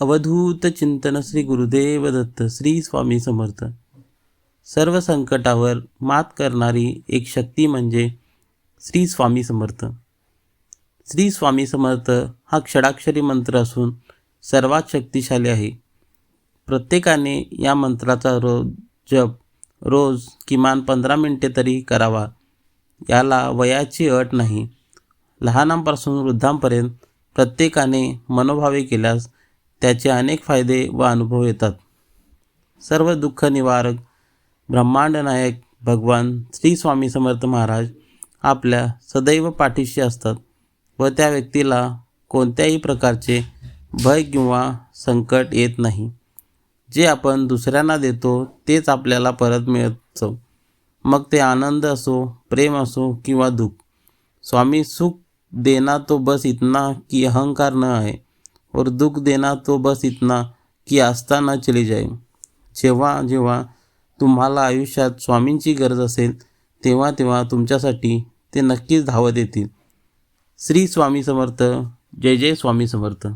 अवधूत चिंतन श्री गुरुदेव दत्त श्री स्वामी समर्थ. सर्व संकटावर मात करणारी एक शक्ती म्हणजे श्री स्वामी समर्थ. श्री स्वामी समर्थ हा क्षडाक्षरी मंत्र असून सर्वात शक्तिशाली आहे. प्रत्येकाने या मंत्राचा रोज जप रोज किमान पंधरा मिनटे तरी करावा. याला वयाची अट नाही. लहानांपासून वृद्धांपर्यंत प्रत्येकाने मनोभावे केल्यास त्याचे अनेक फायदे व अनुभव येतात. सर्व दुःख निवारक ब्रह्मांड नायक भगवान श्री स्वामी समर्थ महाराज आपल्या सदैव पाठीशी असतात व त्या व्यक्तीला कोणत्याही प्रकारचे भय किंवा संकट येत नाही. जे आपण दुसऱ्यांना देतो तेच आपल्याला परत मिळतं. मग ते आनंद असो प्रेम असो किंवा दुःख. स्वामी सुख देना तो बस इतना की अहंकार न आहे. और दुःख देना तो बस इतना की आस्था न चली जाए। जेव्हा जेव्हा तुम्हाला आयुष्यात स्वामींची गरज असेल तेव्हा तेव्हा तुमच्यासाठी ते नक्कीच धावत येतील. श्री स्वामी समर्थ. जय जय स्वामी समर्थ.